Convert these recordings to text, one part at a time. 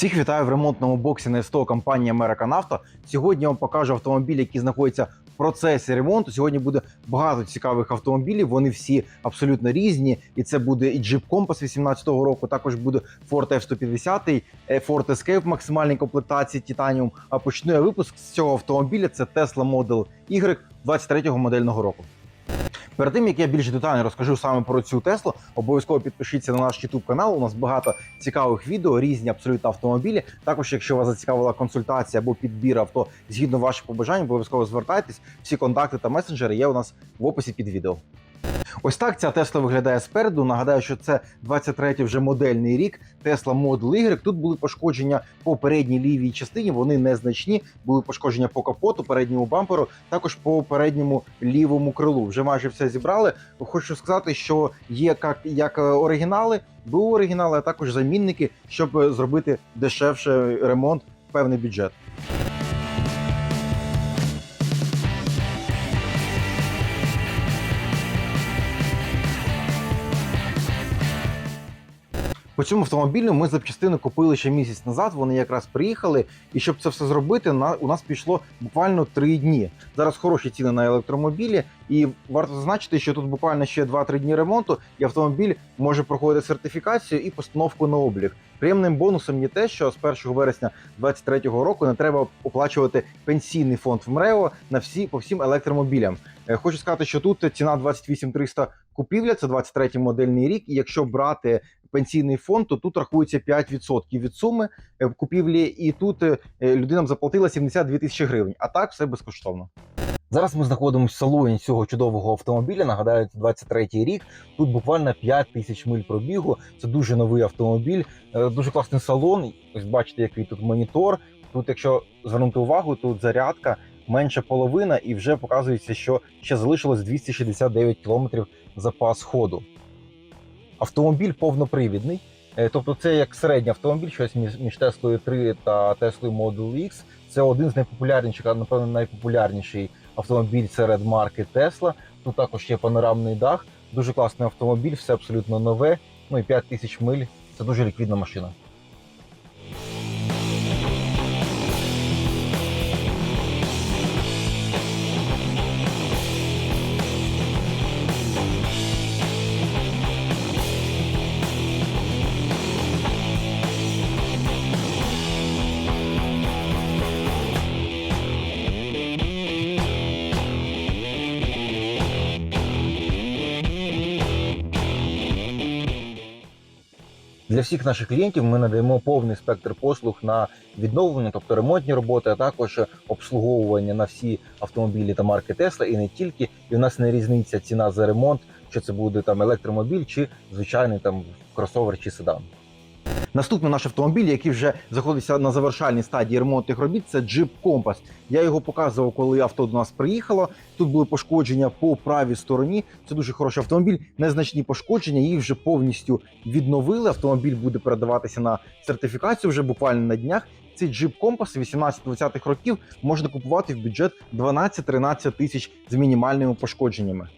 Всіх вітаю в ремонтному боксі на СТО компанії American Auto. Сьогодні я вам покажу автомобіль, який знаходиться в процесі ремонту. Сьогодні буде багато цікавих автомобілів. Вони всі абсолютно різні. І це буде і Jeep Compass 18-го року. Також буде Ford F-150, е, Ford Escape в максимальній комплектації Titanium. А почну я випуск з цього автомобіля. Це Tesla Model Y 23-го модельного року. Перед тим як я більш детально розкажу саме про цю Теслу, обов'язково підпишіться на наш YouTube канал. У нас багато цікавих відео, різні абсолютно автомобілі. Також, якщо вас зацікавила консультація або підбір авто згідно ваших побажань, обов'язково звертайтесь. Всі контакти та месенджери є у нас в описі під відео. Ось так ця Тесла виглядає спереду. Нагадаю, що це 23-й вже модельний рік. Tesla Model Y. Тут були пошкодження по передній лівій частині. Вони незначні. Були пошкодження по капоту, передньому бамперу, також по передньому лівому крилу. Вже майже все зібрали. Хочу сказати, що є як, як оригінали, були оригінали, а також замінники, щоб зробити дешевше ремонт в певний бюджет. По цьому автомобілю ми запчастини купили ще місяць назад. Вони якраз приїхали. І щоб це все зробити, на у нас пішло буквально три дні. Зараз хороші ціни на електромобілі, і варто зазначити, що тут буквально ще 2-3 дні ремонту, і автомобіль може проходити сертифікацію і постановку на облік. Приємним бонусом є те, що з 1 вересня 2023 року не треба оплачувати пенсійний фонд в МРЕО на всі по всім електромобілям. Е, Хочу сказати, що тут ціна 28 300 купівля, це 23 модельний рік. І якщо брати пенсійний фонд, то тут рахується 5% від суми е, купівлі, і тут е, людина б заплатила 72 тисячі гривень. А так все безкоштовно. Зараз ми знаходимося в салоні цього чудового автомобіля. Нагадаю, це 23-й рік. Тут буквально 5 тисяч миль пробігу. Це дуже новий автомобіль, е, дуже класний салон. Ось бачите, який тут монітор. Тут, якщо звернути увагу, тут зарядка менше половина, і вже показується, що ще залишилось 269 км запас ходу. Автомобіль повнопривідний. Е, Тобто це як середній автомобіль, щось між Теслою 3 та Теслою Model X. Це один з найпопулярніших, а напевно найпопулярніший автомобіль серед марки Tesla. Тут також є панорамний дах. Дуже класний автомобіль, все абсолютно нове. Ну і 5 тисяч миль. Це дуже ліквідна машина. Для всіх наших клієнтів ми надаємо повний спектр послуг на відновлення, тобто ремонтні роботи, а також обслуговування на всі автомобілі та марки Тесла, і не тільки. І в нас не різниця ціна за ремонт, що це буде там електромобіль чи звичайний там кросовер чи седан. Наступний наш автомобіль, який вже знаходиться на завершальній стадії ремонтних робіт, це Jeep Compass. Я його показував, коли авто до нас приїхало. Тут були пошкодження по правій стороні. Це дуже хороший автомобіль. Незначні пошкодження. Їх вже повністю відновили. Автомобіль буде передаватися на сертифікацію вже буквально на днях. Цей Jeep Compass 18-20-х років можна купувати в бюджет 12-13 тисяч з мінімальними пошкодженнями.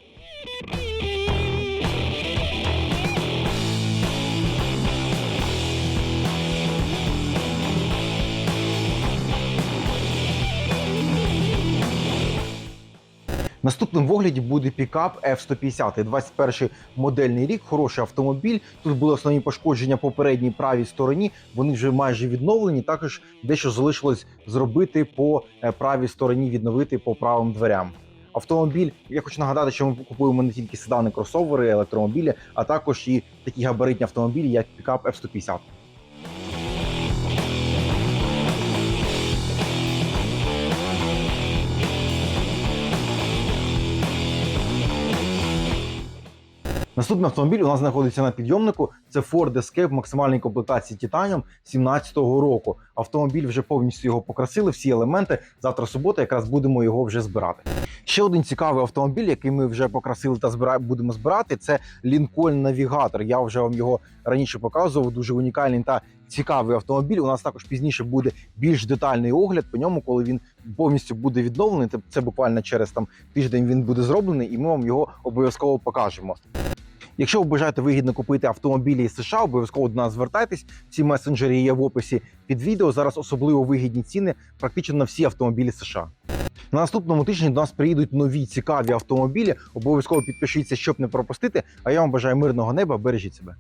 Наступним в огляді буде пікап F-150, 21 модельний рік, хороший автомобіль. Тут були основні пошкодження по передній правій стороні. Вони вже майже відновлені. Також дещо залишилось зробити по е, правій стороні, відновити по правим дверям. Автомобіль, я хочу нагадати, що ми купуємо не тільки седани, кросовери, електромобілі, а також і такі габаритні автомобілі, як пікап F-150. Наступний автомобіль у нас знаходиться на підйомнику. Це Ford Escape в максимальній комплектації Titanium 17-го року. Автомобіль вже повністю його покрасили, всі елементи. Завтра субота, якраз будемо його вже збирати. Ще один цікавий автомобіль, який ми вже покрасили та збира... будемо збирати. Це Lincoln Navigator. Я вже вам його раніше показував. Дуже унікальний та цікавий автомобіль. У нас також пізніше буде більш детальний огляд по ньому, коли він повністю буде відновлений. Це буквально через там тиждень він буде зроблений, і ми вам його обов'язково покажемо. Якщо ви бажаєте вигідно купити автомобілі із США, обов'язково до нас звертайтесь. Ці месенджери є в описі під відео. Зараз особливо вигідні ціни практично на всі автомобілі США. На наступному тижні до нас приїдуть нові цікаві автомобілі. Обов'язково підпишіться, щоб не пропустити. А я вам бажаю мирного неба. Бережіть себе.